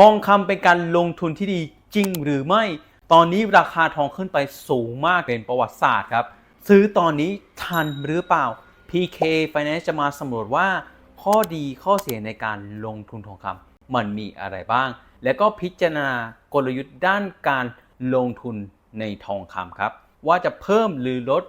ทองคำเป็นการลงทุนที่ดีจริงหรือไม่ ตอนนี้ราคาทองขึ้นไปสูงมากเป็นประวัติศาสตร์ครับ ซื้อตอนนี้ทันหรือเปล่า PK Finance จะมาสำรวจว่าข้อดีข้อเสียในการลงทุนทองคำมันมีอะไรบ้าง แล้วก็พิจารณากลยุทธ์ด้านการลงทุนในทองคำครับ ว่าจะเพิ่มหรือลด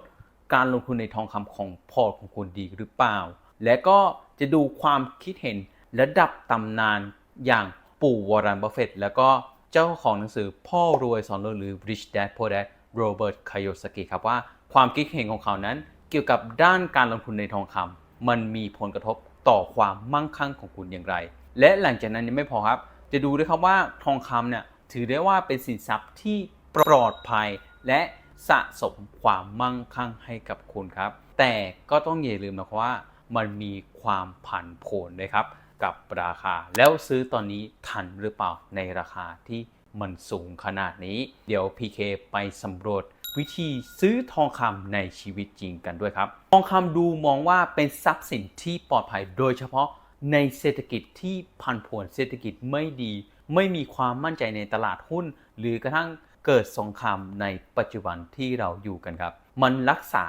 การลงทุนในทองคำของพอร์ตของคุณดีหรือเปล่า และก็จะดูความคิดเห็นระดับตำนานอย่าง ปู่วอร์เรนบัฟเฟตแล้วก็เจ้าของหนังสือพ่อรวยสอนรวยหรือ Rich Dad Poor Dad โรเบิร์ตคายโ s สกิครับว่าความคิดเห็นของเขานั้น เกี่ยวกับด้านการลงทุนในทองคำมันมีผลกระทบต่อความมั่งคั่งของคุณอย่างไร และหลังจากนั้นยังไม่พอครับ จะดูด้วยครับว่าทองคำเนี่ยถือได้ว่าเป็นสินทรัพย์ที่ปลอดภัย และสะสมความมั่งคั่งให้กับคุณครับ แต่ก็ต้องอย่าลืมนะครับว่ามันมีความผันผวนเลยครับ กับราคา แล้วซื้อตอนนี้ทันหรือเปล่าในราคาที่มันสูงขนาดนี้ เดี๋ยว PK ไปสำรวจวิธีซื้อทองคำในชีวิตจริงกันด้วยครับ ทองคำดูมองว่าเป็นทรัพย์สินที่ปลอดภัยโดยเฉพาะในเศรษฐกิจที่พันผวนเศรษฐกิจไม่ดี ไม่มีความมั่นใจในตลาดหุ้น หรือกระทั่งเกิดสงครามในปัจจุบันที่เราอยู่กันครับ มันรักษา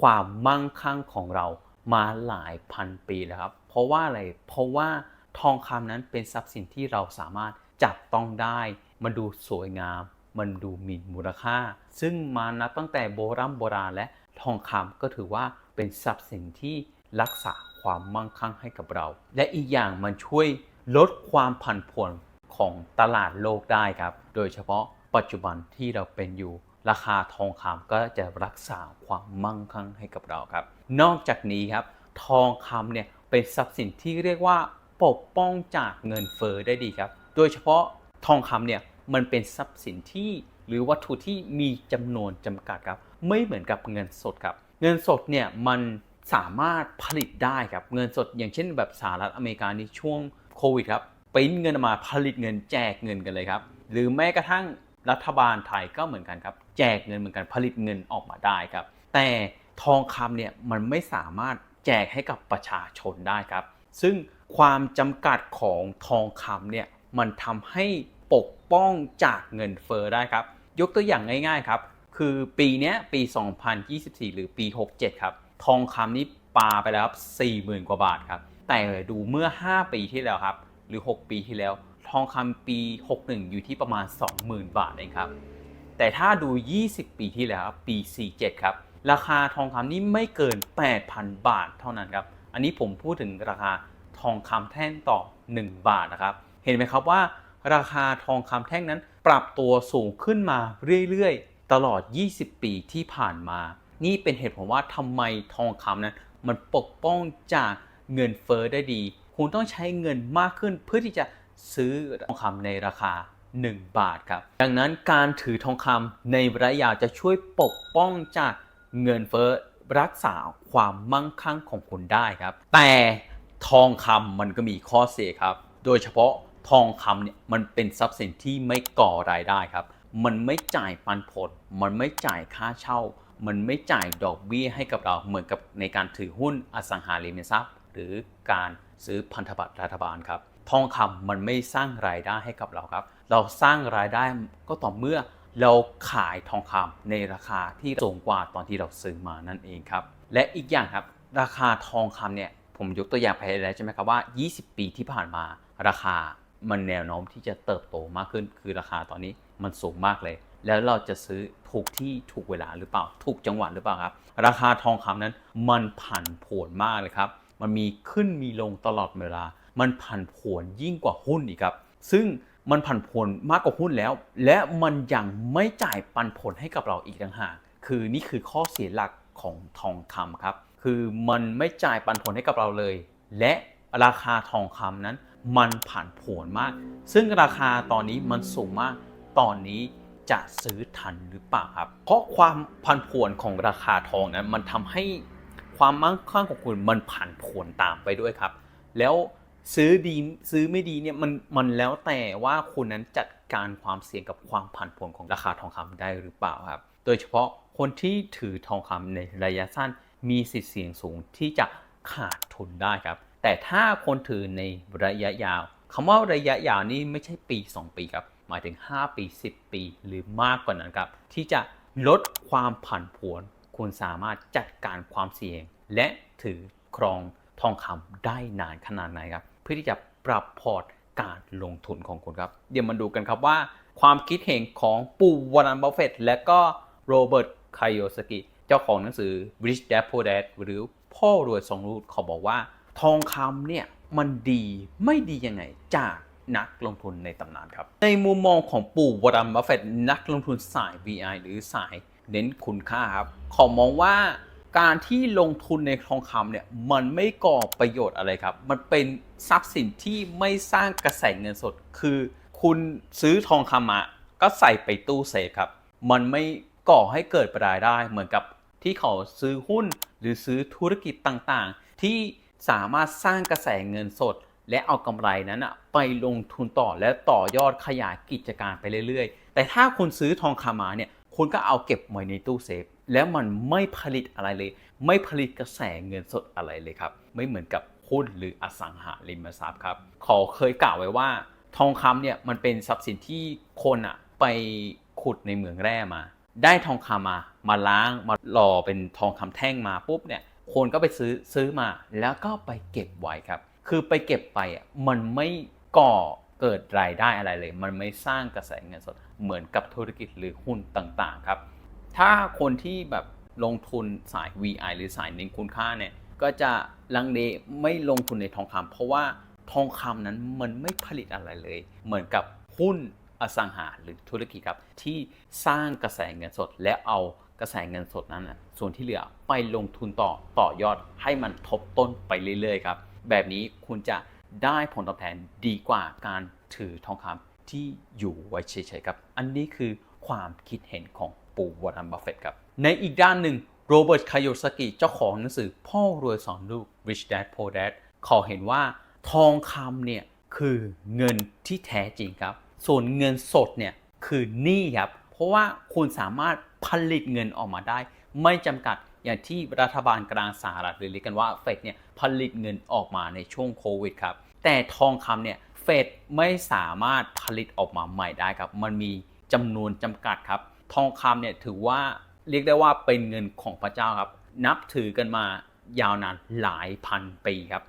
ความมั่งคั่งของเรามาหลายพันปีแล้วครับ เพราะว่าอะไร เพราะว่าทองคำนั้นเป็นทรัพย์สินที่เราสามารถจับต้องได้ มันดูสวยงาม มันดูมีมูลค่า ซึ่งมานับตั้งแต่โบราณโบราณและทองคำก็ถือว่าเป็นทรัพย์สินที่รักษาความมั่งคั่งให้กับเรา และอีกอย่างมันช่วยลดความผันผวนของตลาดโลกได้ครับ โดยเฉพาะปัจจุบันที่เราเป็นอยู่ ราคาทองคำก็จะรักษาความมั่งคั่งให้กับเราครับ นอกจากนี้ครับ ทองคำเนี่ย เป็นทรัพย์สินที่เรียกว่าปกป้องจากเงินเฟอ้อได้ดีครับ โดยเฉพาะทองคำเนี่ยมันเป็นทรัพย์สินที่หรือวัตถุที่มีจำนวนจำกัดครับ ไม่เหมือนกับเงินสดครับ เงินสดเนี่ยมันสามารถผลิตได้ครับ เงินสดอย่างเช่นแบบสหรัฐอเมริกาในช่วงโควิดครับปริ้นเงินมาผลิตเงินแจกเงินกันเลยครับ หรือแม้กระทั่งรัฐบาลไทยก็เหมือนกันครับ แจกเงินเหมือนกันผลิตเงินออกมาได้ครับ แต่ทองคำเนี่ยมันไม่สามารถ แจกให้กับประชาชนได้ครับ ซึ่งความจำกัดของทองคำเนี่ยมันทำให้ปกป้องจากเงินเฟอ้อได้ครับ ยกตัวอย่างง่ายๆครับ คือปีเนี้ยปี 2024 หรือปี 67 ครับ ทองคำนี้ปาไปแล้วครับ40,000 กว่าบาทครับ แต่ดูเมื่อ 5 ปีที่แล้วครับ หรือ 6 ปีที่แล้ว ทองคำปี 61 อยู่ที่ประมาณ 20,000 บาทเองครับ แต่ถ้าดู 20 ปีที่แล้วครับปี 47 ครับ ราคาทองคำนี่ไม่เกิน 8,000 บาทเท่านั้นครับ อันนี้ผมพูดถึงราคาทองคำแท่งต่อ 1 บาทนะครับ เห็นไหมครับว่า ราคาทองคำแท่งนั้นปรับตัวสูงขึ้นมาเรื่อยๆ ตลอด 20 ปีที่ผ่านมา นี่เป็นเหตุผลว่าทำไมทองคำนั้น มันปกป้องจากเงินเฟอ้อได้ดี คุณต้องใช้เงินมากขึ้นเพื่อที่จะซื้อทองคำในราคา 1 บาทครับ ดังนั้นการถือทองคำในระยะยาวจะช่วยปกป้องจาก เงินเฟ้อรักษาความมั่งคั่งของคุณได้ครับ แต่ทองคำมันก็มีข้อเสียครับ โดยเฉพาะทองคำเนี่ยมันเป็นทรัพย์สินที่ไม่ก่อรายได้ครับ มันไม่จ่ายปันผล มันไม่จ่ายค่าเช่า มันไม่จ่ายดอกเบี้ยให้กับเราเหมือนกับในการถือหุ้นอสังหาริมทรัพย์ หรือการซื้อพันธบัตรรัฐบาลครับ ทองคำมันไม่สร้างรายได้ให้กับเราครับ เราสร้างรายได้ก็ต่อเมื่อ เราขายทองคำในราคาที่สูงกว่าตอนที่เราซื้อมานั่นเองครับ และอีกอย่างครับ ราคาทองคำเนี่ยผมยกตัวอย่างไปแล้วใช่ไหมครับว่า 20 ปีที่ผ่านมาราคามันแนวโน้มที่จะเติบโตมากขึ้น คือราคาตอนนี้มันสูงมากเลย แล้วเราจะซื้อถูกที่ถูกเวลาหรือเปล่า ถูกจังหวะหรือเปล่าครับ ราคาทองคำนั้นมันผันผวนมากเลยครับ มันมีขึ้นมีลงตลอดเวลา มันผันผวนยิ่งกว่าหุ้นอีกครับ ซึ่ง มันผันผวนมากกว่าหุ้นแล้ว และมันยังไม่จ่ายปันผลให้กับเราอีกต่างหากคือนี่คือข้อเสียหลักของทองคำครับ คือมันไม่จ่ายปันผลให้กับเราเลย และราคาทองคำนั้น มันผันผวนมาก ซึ่งราคาตอนนี้มันสูงมาก ตอนนี้จะซื้อทันหรือเปล่าครับ เพราะความผันผวนของราคาทองนั้น มันทำให้ความมั่งคั่งของคุณมันผันผวนตามไปด้วยครับ แล้ว ซื้อดีซื้อไม่ดีเนี่ยมันมันแล้วแต่ว่าคุณนั้นจัดการความเสี่ยงกับความผันผวนของราคาทองคำได้หรือเปล่าครับ โดยเฉพาะคนที่ถือทองคำในระยะสั้นมีสิทธิ์เสี่ยงสูงที่จะขาดทุนได้ครับ แต่ถ้าคนถือในระยะยาวคำว่าระยะยาวนี่ไม่ใช่ปี 2 ปีครับ หมายถึง 5 ปี 10 ปี หรือมากกว่านั้นครับ ที่จะลดความผันผวน คุณสามารถจัดการความเสี่ยง และถือครองทองคำได้นานขนาดไหนครับ เพื่อที่จะปรับพอร์ตการลงทุนของคุณครับ เดี๋ยวมาดูกันครับว่า ความคิดเห็นของปู่วอร์เรนบัฟเฟตและก็โรเบิร์ตไคโยสกิ เจ้าของหนังสือ Rich Dad Poor Dad หรือพ่อรวยสองรูปเขาบอกว่า ทองคำเนี่ยมันดีไม่ดียังไงจากนักลงทุนในตำนานครับ ในมุมมองของปู่วอร์เรนบัฟเฟตนักลงทุนสาย VI หรือสายเน้นคุณค่าครับเขามองว่า การที่ลงทุนในทองคำเนี่ยมันไม่ก่อประโยชน์อะไรครับ มันเป็นทรัพย์สินที่ไม่สร้างกระแสเงินสด คือคุณซื้อทองคำมาก็ใส่ไปตู้เซฟครับ มันไม่ก่อให้เกิดรายได้ เหมือนกับที่เขาซื้อหุ้นหรือซื้อธุรกิจต่างๆ ที่สามารถสร้างกระแสเงินสด และเอากำไรนั้นอะไปลงทุนต่อและต่อยอดขยายกิจการไปเรื่อยๆ แต่ถ้าคุณซื้อทองคำมาเนี่ยคุณก็เอาเก็บไว้ในตู้เซฟ แล้วมันไม่ผลิตอะไรเลย ไม่ผลิตกระแสเงินสดอะไรเลยครับ ไม่เหมือนกับหุ้นหรืออสังหาริมทรัพย์ครับขาเคยกล่าวไว้ว่า ทองคำเนี่ยมันเป็นทรัพย์สินที่คนอะไปขุดในเหมืองแร่มา ได้ทองคำมา มาล้างมาหล่อเป็นทองคำแท่งมาปุ๊บเนี่ยคนก็ไปซื้อซื้อมาแล้วก็ไปเก็บไว้ครับ คือไปเก็บไปอะมันไม่ก่อเกิดรายได้อะไรเลย มันไม่สร้างกระแสเงินสดเหมือนกับธุรกิจหรือหุ้นต่างๆครับ ถ้าคนที่แบบลงทุนสาย VI หรือสายเน้นคุณค่าเนี่ย ก็จะลังเลไม่ลงทุนในทองคำเพราะว่าทองคำนั้นมันไม่ผลิตอะไรเลย เหมือนกับหุ้นอสังหาหรือธุรกิจครับ ที่สร้างกระแสเงินสดและเอากระแสเงินสดนั้นนะส่วนที่เหลือไปลงทุนต่อต่อยอดให้มันทบต้นไปเรื่อยๆครับ แบบนี้คุณจะได้ผลตอบแทนดีกว่าการถือทองคำที่อยู่ไว้เฉยๆครับ อันนี้คือความคิดเห็นของ ปู่วอร์เรนบัฟเฟตครับ ในอีกด้านหนึ่งโรเบิร์ตคายโยสกิเจ้าของหนังสือพ่อรวยสอนลูก Rich Dad Poor Dad เขาเห็นว่าทองคำเนี่ยคือเงินที่แท้จริงครับ ส่วนเงินสดเนี่ยคือหนี้ครับ เพราะว่าคุณสามารถผลิตเงินออกมาได้ ไม่จำกัดอย่างที่รัฐบาลกลางสหรัฐเรียกกันว่าเฟดเนี่ยผลิตเงินออกมาในช่วงโควิดครับ แต่ทองคำเนี่ยเฟดไม่สามารถผลิตออกมาใหม่ได้ครับ มันมีจำนวนจำกัดครับ ทองคำเนี่ยถือว่าเรียกได้ว่าเป็นเงินของพระเจ้าครับ นับถือกันมายาวนานหลายพันปีครับ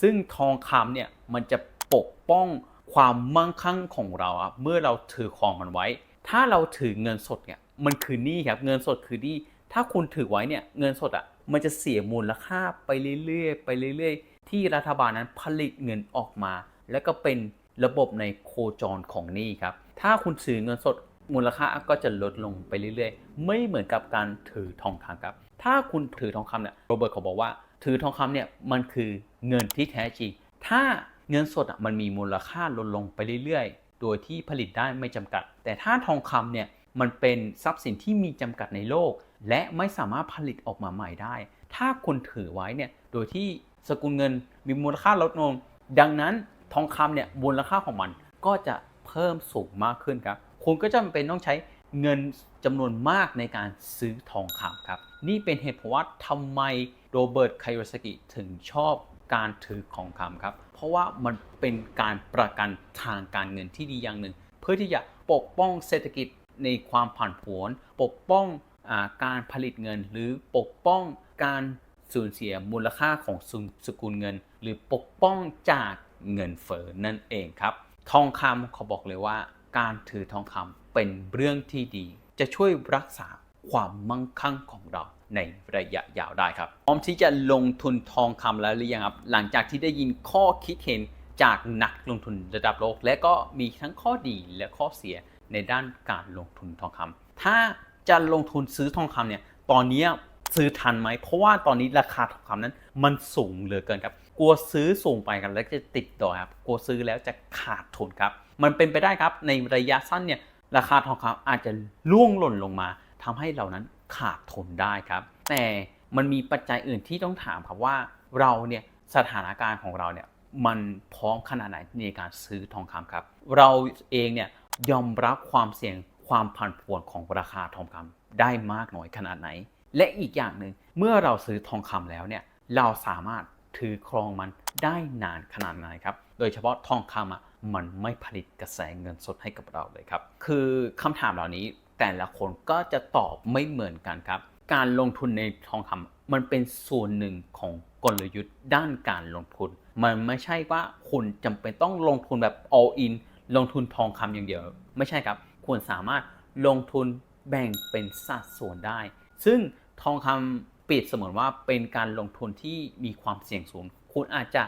ซึ่งทองคำเนี่ยมันจะปกป้องความมั่งคั่งของเราครับเมื่อเราถือของมันไว้ ถ้าเราถือเงินสดเนี่ยมันคือหนี้ครับเงินสดคือหนี้ถ้าคุณถือไว้เนี่ยเงินสดอะมันจะเสียมูลค่าไปเรื่อยๆไปเรื่อยๆ ที่รัฐบาลนั้นผลิตเงินออกมา แล้วก็เป็นระบบในโคจรของหนี้ครับ ถ้าคุณถือเงินสด มูลค่าก็จะลดลงไปเรื่อยๆ ไม่เหมือนกับการถือทองคำครับ ถ้าคุณถือทองคำเนี่ยโรเบิร์ตเขาบอกว่า ถือทองคำเนี่ยมันคือเงินที่แท้จริง ถ้าเงินสดมันมีมูลค่าลดลงไปเรื่อยๆ โดยที่ผลิตได้ไม่จำกัด แต่ถ้าทองคำเนี่ยมันเป็นทรัพย์สินที่มีจำกัดในโลก และไม่สามารถผลิตออกมาใหม่ได้ ถ้าคุณถือไว้เนี่ยโดยที่สกุลเงินมีมูลค่าลดลง ดังนั้นทองคำเนี่ยมูลค่าของมันก็จะเพิ่มสูงมากขึ้นครับ คุณก็จำเป็นต้องใช้เงินจำนวนมากในการซื้อทองคำครับ นี่เป็นเหตุผลว่าทำไมโรเบิร์ตไคโยสกิถึงชอบการถือของคำครับ เพราะว่ามันเป็นการประกันทางการเงินที่ดีอย่างหนึ่ง เพื่อที่จะปกป้องเศรษฐกิจในความผันผวน ปกป้องอการผลิตเงิน หรือปกป้องการสูญเสียมูลค่าของสกุลเงิน หรือปกป้องจากเงินเฟ้อนั่นเองครับ ทองคำเขาบอกเลยว่า การถือทองคำเป็นเรื่องที่ดี จะช่วยรักษาความมั่งคั่งของเราในระยะยาวได้ครับพร้อมที่จะลงทุนทองคำแล้วหรือยังครับหลังจากที่ได้ยินข้อคิดเห็นจากนักลงทุนระดับโลก และก็มีทั้งข้อดีและข้อเสียในด้านการลงทุนทองคำถ้าจะลงทุนซื้อทองคำเนี่ยตอนนี้ซื้อทันไหม เพราะว่าตอนนี้ราคาทองคำนั้นมันสูงเหลือเกินครับ กลัวซื้อสูงไปกันแล้วจะติดดอยครับ กลัวซื้อแล้วจะขาดทุนครับ มันเป็นไปได้ครับในระยะสั้นเนี่ยราคาทองคำอาจจะล่วงหล่นลงมาทำให้เรานั้นขาดทุนได้ครับ แต่มันมีปัจจัยอื่นที่ต้องถามครับว่าเราเนี่ยสถานการณ์ของเราเนี่ยมันพร้อมขนาดไหนในการซื้อทองคำครับ เราเองเนี่ยยอมรับความเสี่ยงความผันผวนของราคาทองคำได้มากน้อยขนาดไหน และอีกอย่างหนึ่งเมื่อเราซื้อทองคำแล้วเนี่ยเราสามารถถือครองมันได้นานขนาดไหนครับ โดยเฉพาะทองคำอะ มันไม่ผลิตกระแสเงินสดให้กับเราเลยครับ คือคำถามเหล่านี้แต่ละคนก็จะตอบไม่เหมือนกันครับ การลงทุนในทองคำมันเป็นส่วนหนึ่งของกลยุทธ์ด้านการลงทุน มันไม่ใช่ว่าคุณจำเป็นต้องลงทุนแบบ all in ลงทุนทองคำอย่างเดียว ไม่ใช่ครับคุณสามารถลงทุนแบ่งเป็นสัดส่วนได้ ซึ่งทองคำเปรียบเสมือนว่าเป็นการลงทุนที่มีความเสี่ยงสูง คุณอาจจะ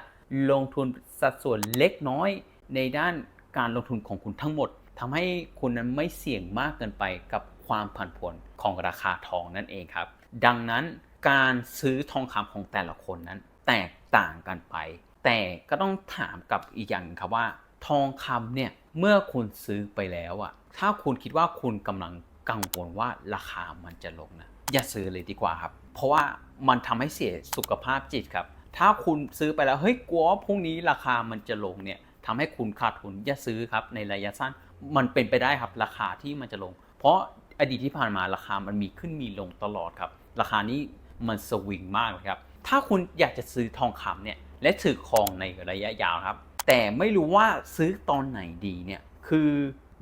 ลงทุนสัดส่วนเล็กน้อย ในด้านการลงทุนของคุณทั้งหมดทำให้คุณนั้นไม่เสี่ยงมากเกินไปกับความผันผวนของราคาทองนั่นเองครับ ดังนั้นการซื้อทองคำของแต่ละคนนั้น แตกต่างกันไป แต่ก็ต้องถามกับอีกอย่างหนึงครับว่า ทองคำเนี่ยเมื่อคุณซื้อไปแล้วอะถ้าคุณคิดว่าคุณกำลังกังวลว่าราคามันจะลงนะอย่าซื้อเลยดีกว่าครับ เพราะว่ามันทำให้เสียสุขภาพจิตครับ ถ้าคุณซื้อไปแล้วเฮ้ยกลัวว่าพรุ่งนี้ราคามันจะลงเนี่ย ทำให้คุณขาดทุนอย่าซื้อครับในระยะสั้นมันเป็นไปได้ครับราคาที่มันจะลง เพราะอดีตที่ผ่านมาราคามันมีขึ้นมีลงตลอดครับ ราคานี้มันสวิงมากเลยครับถ้าคุณอยากจะซื้อทองคำเนี่ยและถือครองในระยะยาวครับ แต่ไม่รู้ว่าซื้อตอนไหนดีเนี่ยคือ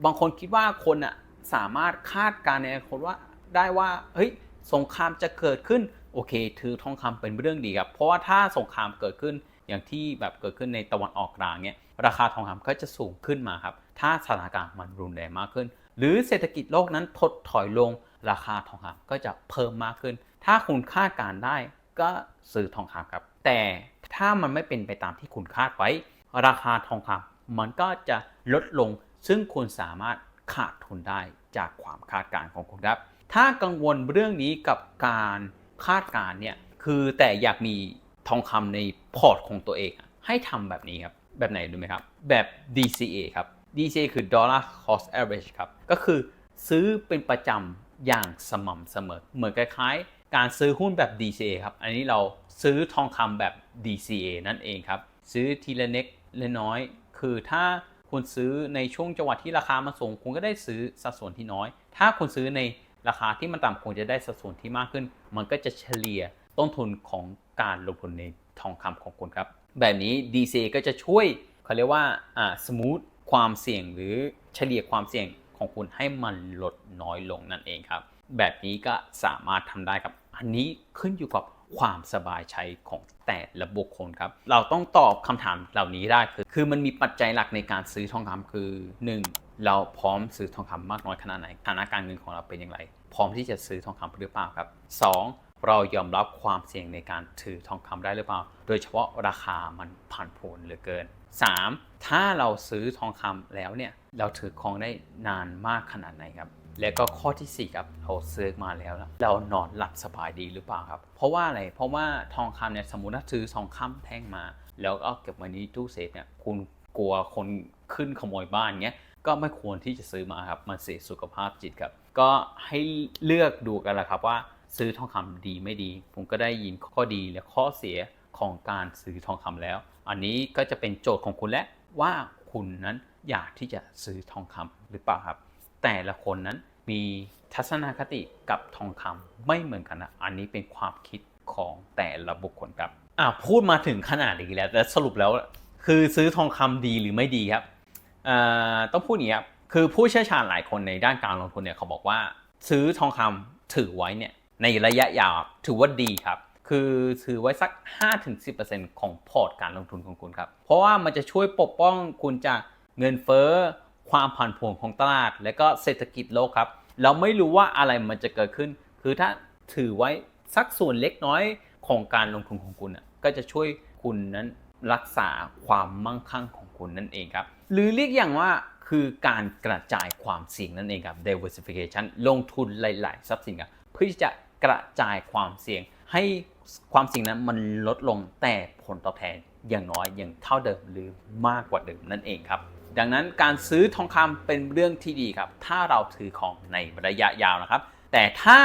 บางคนคิดว่าคนอะสามารถคาดการณ์ในอนาคตว่าได้ว่าเฮ้ยสงครามจะเกิดขึ้นโอเค ถือทองคำเป็นเรื่องดีครับเพราะว่าถ้าสงครามเกิดขึ้น อย่างที่แบบเกิดขึ้นในตะวันออกกลางเนี่ยราคาทองคำก็จะสูงขึ้นมาครับ ถ้าสถานการณ์มันรุนแรงมากขึ้น หรือเศรษฐกิจโลกนั้นถดถอยลง ราคาทองคำก็จะเพิ่มมากขึ้น ถ้าคุณคาดการได้ก็ซื้อทองคำครับ แต่ถ้ามันไม่เป็นไปตามที่คุณคาดไว้ ราคาทองคำมันก็จะลดลง ซึ่งคุณสามารถขาดทุนได้จากความคาดการณ์ของคุณครับ ถ้ากังวลเรื่องนี้กับการคาดการณ์เนี่ยคือแต่อยากมี ทองคำในพอร์ตของตัวเอง ให้ทำแบบนี้ครับ แบบไหนรู้ไหมครับ แบบ DCA ครับ DCA คือ Dollar Cost Average ครับ ก็คือซื้อเป็นประจำอย่างสม่ำเสมอ เหมือนคล้ายๆ การซื้อหุ้นแบบ DCA ครับ อันนี้เราซื้อทองคำแบบ DCA นั่นเองครับ ซื้อทีละเล็กละน้อย คือถ้าคุณซื้อในช่วงจังหวะที่ราคามันสูงคุณก็ได้ซื้อสัดส่วนที่น้อย ถ้าคุณซื้อในราคาที่มันต่ำคุณจะได้สัดส่วนที่มากขึ้น มันก็จะเฉลี่ยต้นทุนของ การลงทุนในทองคำของคุณครับ แบบนี้ DCA ก็จะช่วยเขาเรียกว่าอ่าสมูทความเสี่ยงหรือเฉลี่ยความเสี่ยงของคุณให้มันลดน้อยลงนั่นเองครับ แบบนี้ก็สามารถทำได้ครับ อันนี้ขึ้นอยู่กับความสบายใจของแต่ละบุคคลครับ เราต้องตอบคำถามเหล่านี้ได้คือ คือมันมีปัจจัยหลักในการซื้อทองคำคือ 1. เราพร้อมซื้อทองคำมากน้อยขนาดไหนฐานะการเงินของเราเป็นอย่างไร พร้อมที่จะซื้อทองคำหรือเปล่าครับ 2. เรายอมรับความเสี่ยงในการถือทองคำได้หรือเปล่า โดยเฉพาะราคามันผันผวนเหลือเกิน 3. ถ้าเราซื้อทองคำแล้วเนี่ย เราถือครองได้นานมากขนาดไหนครับ แล้วก็ข้อที่ 4 ครับ เราซื้อมาแล้ว เรานอนหลับสบายดีหรือเปล่าครับ เพราะว่าอะไร เพราะว่าทองคำเนี่ยสมมติถ้าซื้อทองคำแท่งมา แล้วก็เก็บไว้ในตู้เซฟเนี่ย คุณกลัวคนขึ้นขโมยบ้านเงี้ย ก็ไม่ควรที่จะซื้อมาครับ มันเสียสุขภาพจิตครับ ก็ให้เลือกดูกันละครับว่า ซื้อทองคำดีไม่ดี ผมก็ได้ยินข้อดีและข้อเสียของการซื้อทองคำแล้ว อันนี้ก็จะเป็นโจทย์ของคุณและว่าคุณนั้นอยากที่จะซื้อทองคำหรือเปล่าครับ แต่ละคนนั้นมีทัศนคติกับทองคำไม่เหมือนกันนะอันนี้เป็นความคิดของแต่ละบุคคลครับอะพูดมาถึงขนาดนี้แล้วแต่สรุปแล้วคือซื้อทองคำดีหรือไม่ดีครับอ่าต้องพูดอย่างนี้ครับคือผู้เชี่ยวชาญหลายคนในด้านการลงทุนเนี่ยเขาบอกว่า ซื้อทองคำถือไว้เนี่ย ในระยะยาวถือว่าดีครับ คือถือไว้สัก 5-10%ของพอร์ตการลงทุนของคุณครับ เพราะว่ามันจะช่วยปกป้องคุณจากเงินเฟ้อ ความผันผวนของตลาด และก็เศรษฐกิจโลกครับ เราไม่รู้ว่าอะไรมันจะเกิดขึ้น คือถ้าถือไว้สักส่วนเล็กน้อยของการลงทุนของคุณอะก็จะช่วยคุณนั้นรักษาความมั่งคั่งของคุณนั่นเองครับ หรือเรียกอย่างว่าคือการกระจายความเสี่ยงนั่นเองครับ diversification ลงทุนหลาย ๆ ทรัพย์สินครับเพื่อจะ กระจายความเสี่ยง ให้ความเสี่ยงนั้นมันลดลงแต่ผลตอบแทนอย่างน้อยอย่างเท่าเดิมหรือมากกว่าเดิมนั่นเองครับ ดังนั้นการซื้อทองคำเป็นเรื่องที่ดีครับ ถ้าเราถือของในระยะยาวนะครับ แต่ถ้า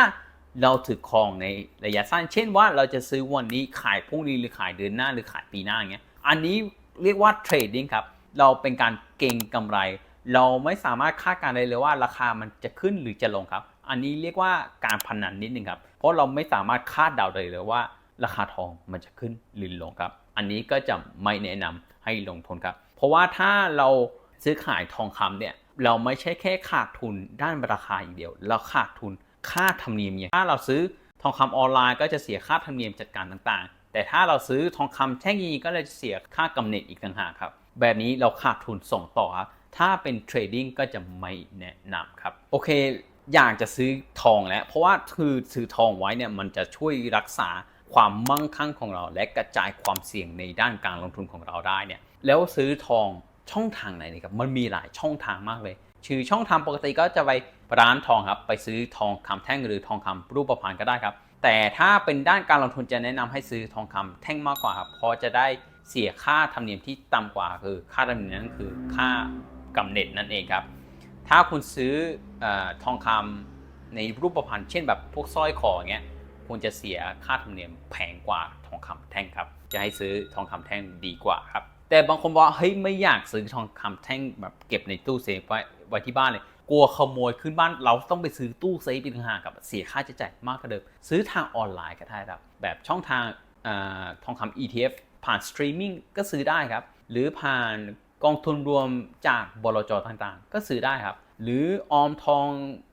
เราถือของในระยะสั้น เช่นว่าเราจะซื้อวันนี้ขายพรุ่งนี้หรือขายเดือนหน้าหรือขายปีหน้าอย่างเงี้ย อันนี้เรียกว่าเทรดดิ้งครับ เราเป็นการเก็งกำไร เราไม่สามารถคาดการณ์ได้เลยว่าราคามันจะขึ้นหรือจะลงครับ อันนี้เรียกว่าการพนันนิดนึงครับ เพราะเราไม่สามารถคาดเดาได้เลยว่า ราคาทองมันจะขึ้นหรือลงครับ อันนี้ก็จะไม่แนะนำให้ลงทุนครับ เพราะว่าถ้าเราซื้อขายทองคำเนี่ยเราไม่ใช่แค่ขาดทุนด้านราคาอย่างเดียว เราขาดทุนค่าธรรมเนียมเนี่ยถ้าเราซื้อทองคำออนไลน์ก็จะเสียค่าธรรมเนียมจัดการต่างๆ แต่ถ้าเราซื้อทองคำแท่งยีก็เลยเสียค่ากำเนิดอีกต่างหากครับ แบบนี้เราขาดทุนส่งต่อครับถ้าเป็นเทรดดิ้งก็จะไม่แนะนำครับ โอเค อยากจะซื้อทองแล้ว เพราะว่าคือซื้อทองไว้เนี่ยมันจะช่วยรักษาความมั่งคั่งของเรา และกระจายความเสี่ยงในด้านการลงทุนของเราได้เนี่ยแล้วซื้อทองช่องทางไหนนี่ครับมันมีหลายช่องทางมากเลย ชื่อช่องทางปกติก็จะไปร้านทองครับไปซื้อทองคำแท่งหรือทองคำรูปพรรณก็ได้ครับ แต่ถ้าเป็นด้านการลงทุนจะแนะนำให้ซื้อทองคำแท่งมากกว่าครับเพราะจะได้เสียค่าธรรมเนียมที่ต่ำกว่าคือค่าธรรมเนียมนั้นคือค่ากำเนิดนั่นเองครับ ถ้าคุณซื้ออทองคำในรูปพรรณเช่นแบบพวกสร้อยคออย่างเงี้ยคุณจะเสียค่าธรรมเนียมแพงกว่าทองคำแท่งครับ จะให้ซื้อทองคำแท่งดีกว่าครับ แต่บางคนบอกเฮ้ยไม่อยากซื้อทองคำแท่งแบบเก็บในตู้เซฟไว้ไว้ที่บ้านเลยกลัวขโมยขึ้นบ้านเราต้องไปซื้อตู้เซฟอีกต่างหากกับเสียค่าใช้จ่ายมากกว่าเดิมซื้อทางออนไลน์ก็ได้ครับ แบบช่องทางอทองคำ ETF ผ่านสตรีมมิ่งก็ซื้อได้ครับ หรือผ่าน กองทุนรวมจากบลจต่างๆ ก็ซื้อได้ครับ หรือออมทอง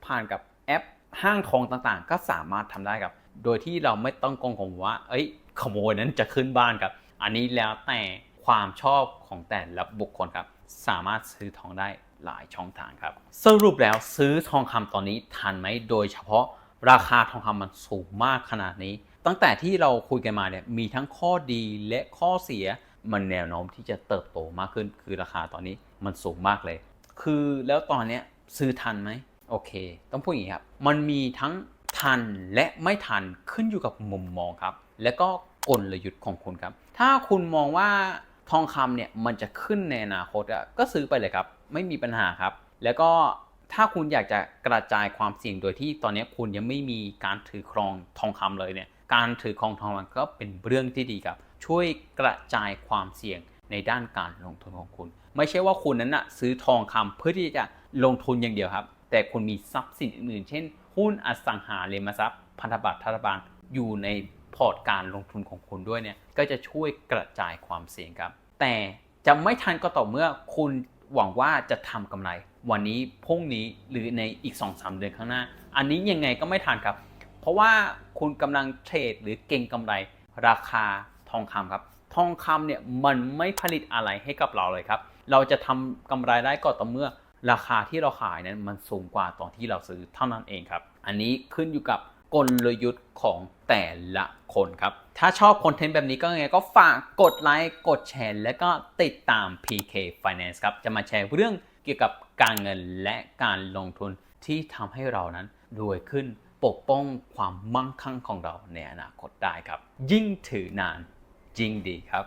ผ่านกับแอปห้างทองต่างๆ ก็สามารถทำได้ครับ โดยที่เราไม่ต้องกังวลว่า เอ้ย ขโมยนั้นจะขึ้นบ้านครับ อันนี้แล้วแต่ความชอบของแต่ละบุคคลครับ สามารถซื้อทองได้หลายช่องทางครับ สรุปแล้วซื้อทองคำตอนนี้ทันไหม โดยเฉพาะราคาทองคำมันสูงมากขนาดนี้ ตั้งแต่ที่เราคุยกันมาเนี่ยมีทั้งข้อดีและข้อเสีย มันแนวโน้มที่จะเติบโตมากขึ้น คือราคาตอนนี้มันสูงมากเลย คือแล้วตอนเนี้ยซื้อทันไหมโอเค ต้องพูดอย่างนี้ครับ มันมีทั้งทันและไม่ทันขึ้นอยู่กับมุมมองครับ และก็กลยุทธ์ของคุณครับ ถ้าคุณมองว่าทองคำเนี่ยมันจะขึ้นในอนาคตอะก็ซื้อไปเลยครับ ไม่มีปัญหาครับ แล้วก็ถ้าคุณอยากจะกระจายความเสี่ยงโดยที่ตอนนี้คุณยังไม่มีการถือครองทองคำเลยเนี่ย การถือครองทองคำก็เป็นเรื่องที่ดีครับ ช่วยกระจายความเสี่ยงในด้านการลงทุนของคุณ ไม่ใช่ว่าคุณนั้นนะซื้อทองคำเพื่อที่จะลงทุนอย่างเดียวครับ แต่คุณมีทรัพย์สินอื่นๆ เช่น หุ้นอสังหาริมทรัพย์ พันธบัตรรัฐบาลอยู่ในพอร์ตการลงทุนของคุณด้วยเนี่ยก็จะช่วยกระจายความเสี่ยงครับ แต่จะไม่ทันก็ต่อเมื่อคุณหวังว่าจะทำกำไร วันนี้พรุ่งนี้หรือในอีก 2-3 เดือนข้างหน้า อันนี้ยังไงก็ไม่ทันครับ เพราะว่าคุณกำลังเทรดหรือเก่งกำไร ราคา ทองคำครับ ทองคำเนี่ยมันไม่ผลิตอะไรให้กับเราเลยครับ เราจะทำกำไรได้ก็ต่อเมื่อราคาที่เราขายนั้นมันสูงกว่าตอนที่เราซื้อเท่านั้นเองครับ อันนี้ขึ้นอยู่กับกลยุทธ์ของแต่ละคนครับ ถ้าชอบคอนเทนต์แบบนี้ก็ไงก็ฝากกดไลค์กดแชร์และก็ติดตาม PK Finance ครับ จะมาแชร์เรื่องเกี่ยวกับการเงินและการลงทุนที่ทำให้เรานั้นรวยขึ้นปกป้องความมั่งคั่งของเราในอนาคตได้ครับ ยิ่งถือนาน จริงดีครับ